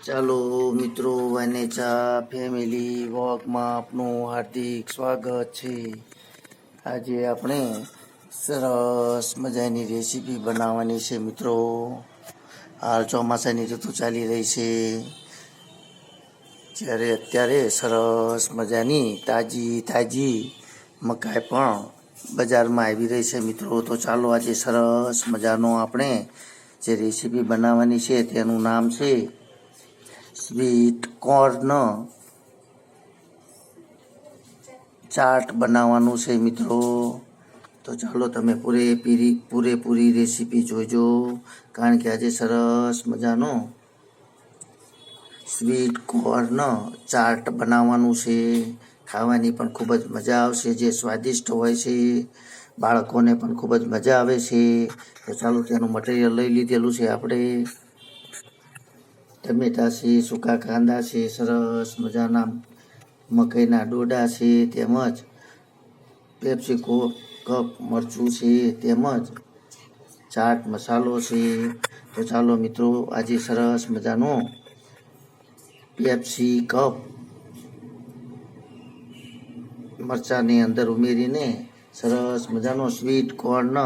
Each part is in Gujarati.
ચાલો મિત્રો વાનેચા ફેમિલી વોકમાં આપનું હાર્દિક સ્વાગત છે. આજે આપણે સરસ મજાની રેસીપી બનાવવાની છે મિત્રો. હાલ ચોમાસાની ઋતુ ચાલી રહી છે. જ્યારે અત્યારે સરસ મજાની તાજી તાજી મકાઈ પણ બજારમાં આવી રહી છે મિત્રો. તો ચાલો આજે સરસ મજાનો આપણે જે રેસીપી બનાવવાની છે તેનું નામ છે સ્વીટ કોર્ન ચાટ બનાવવાનું છે મિત્રો. તો ચાલો તમે પૂરેપૂરી પૂરેપૂરી રેસીપી જોજો. કારણ કે આજે સરસ મજાનો સ્વીટ કોર્ન ચાટ બનાવવાનું છે. ખાવાની પણ ખૂબ જ મજા આવશે. જે સ્વાદિષ્ટ હોય છે, બાળકોને પણ ખૂબ જ મજા આવે છે. તો ચાલો તેનું મટીરિયલ લઈ લીધેલું છે આપણે. ટમેટા છે સૂકા કાંદા છે સરસ મજાના મકાઈના ડોડા છે તેમજ પેપ્સિકો કપ મરચું છે તેમજ ચાટ મસાલો છે તો ચાલો મિત્રો, આજે સરસ મજાનો પેપ્સી, કપ મરચાંની અંદર ઉમેરીને સરસ મજાનો સ્વીટ કોર્ન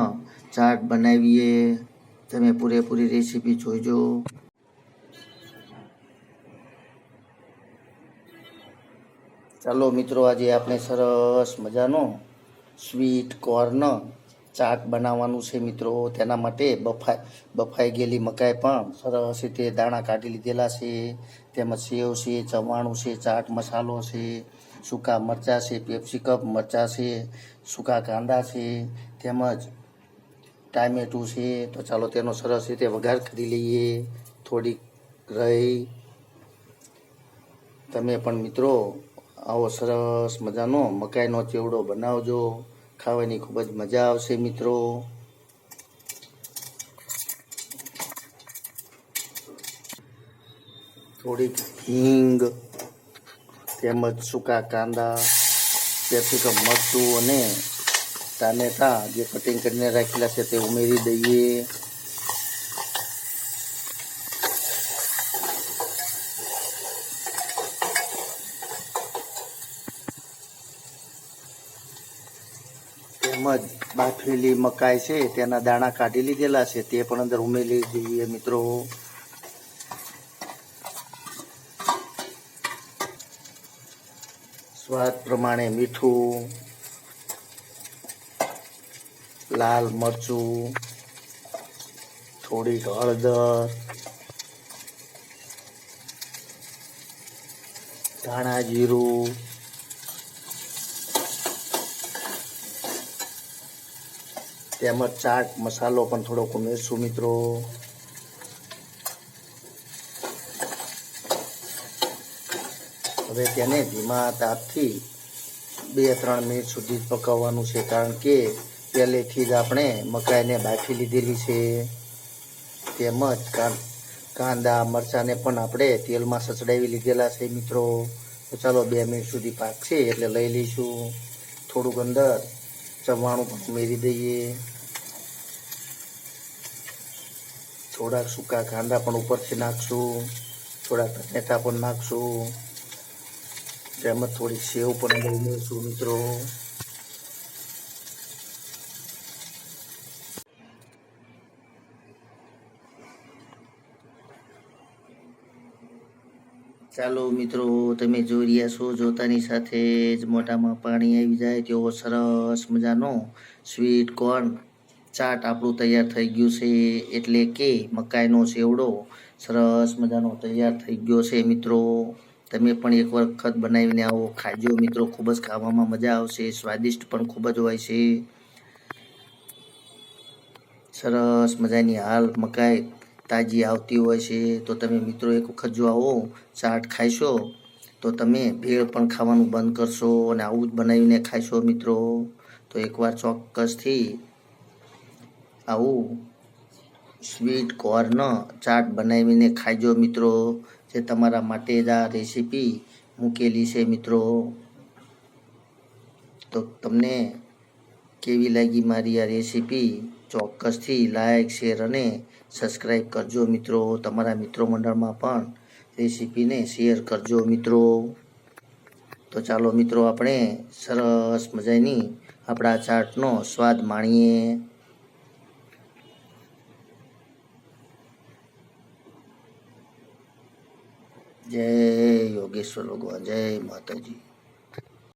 ચાટ બનાવીએ. તમે પૂરેપૂરી રેસીપી જોઈજો. ચાલો મિત્રો, આજે આપણે સરસ મજાનો સ્વીટ કોર્ન ચાટ બનાવવાનું છે મિત્રો. તેના માટે બફાઈ બફાઈ ગયેલી મકાઈ પણ સરસ રીતે દાણા કાઢી લીધેલા છે. તેમજ સેવ છે, ચવાણું છે, ચાટ મસાલો છે, સૂકા મરચાં છે પેપ્સિકપ મરચાં છે, સૂકા કાંદા છે, તેમજ ટામેટું છે. તો ચાલો તેનો સરસ રીતે વઘાર કરી લઈએ. થોડીક રહી. તમે પણ મિત્રો આવો સરસ મજાનો મકાઈનો ચેવડો બનાવજો. ખાવાની ખૂબ જ મજા આવશે મિત્રો. થોડીક હિંગ, તેમજ સૂકા કાંદા કેપ્સિકમ મરચું અને ટામેટા જે કટિંગ કરીને રાખેલા છે તે ઉમેરી દઈએ. તેમજ બાફેલી મકાઈ છે, તેના દાણા કાઢી લીધેલા છે, તે પણ અંદર ઉમેરી જોઈએ મિત્રો. સ્વાદ પ્રમાણે મીઠું, લાલ મરચું, થોડીક હળદર, ધાણા જીરું તેમજ ચાટ, મસાલો પણ થોડોક ઉમેરશું મિત્રો. હવે તેને ધીમા તાપથી બે ત્રણ મિનિટ સુધી પકાવવાનું છે, કારણ કે પહેલેથી જ આપણે મકાઈને બાફી લીધેલી છે. તેમજ કાંદા, મરચાંને પણ આપણે તેલમાં સચડાવી લીધેલા છે, મિત્રો. તો ચાલો બે મિનિટ સુધી પાકશે એટલે લઈ લઈશું. થોડુંક અંદર ચવાણું ઉમેરી દઈએ. થોડાક સૂકા કાંદા પણ ઉપરથી નાખશું. થોડાક ટમેટા પણ નાખશું. તેમજ થોડી સેવ પણ ઉમેરશું મિત્રો. ચાલો મિત્રો, તમે જોઈ રહ્યા છો, જોતાની સાથે જ મોઢામાં પાણી આવી જાય તેવો સરસ મજાનો સ્વીટ કોર્ન ચાટ આપણું તૈયાર થઈ ગયું છે. એટલે કે મકાઈનો સેવડો સરસ મજાનો તૈયાર થઈ ગયો છે મિત્રો. તમે પણ એક વખત બનાવીને આવો, ખાજો મિત્રો, ખૂબ જ ખાવામાં મજા આવશે, સ્વાદિષ્ટ પણ ખૂબ જ હોય છે. સરસ મજાની હાલ મકાઈ તાજી આવતી હોય છે, તો તમે મિત્રો એક વખત જો આવો, ચાટ ખાઈશો, તો તમે ભેળ પણ ખાવાનું બંધ કરશો અને આવું જ બનાવીને ખાઈશો મિત્રો. તો એકવાર ચોક્કસથી આવું સ્વીટ કોર્ન ચાટ બનાવીને ખાઈજો મિત્રો, જે તમારા માટે જ આ રેસીપી મૂકેલી છે મિત્રો. તો તમને કેવી લાગી મારી આ રેસીપી? ચોક્કસથી લાઇક શેર અને સબસ્ક્રાઈબ કરજો મિત્રો. તમારા મિત્રો મંડળમાં પણ રેસીપીને શેર કરજો મિત્રો. તો ચાલો મિત્રો, આપણે સરસ મજાની આપણા ચાટનો સ્વાદ માણીએ. જય યોગેશ્વર ભગવાન, જય માતાજી.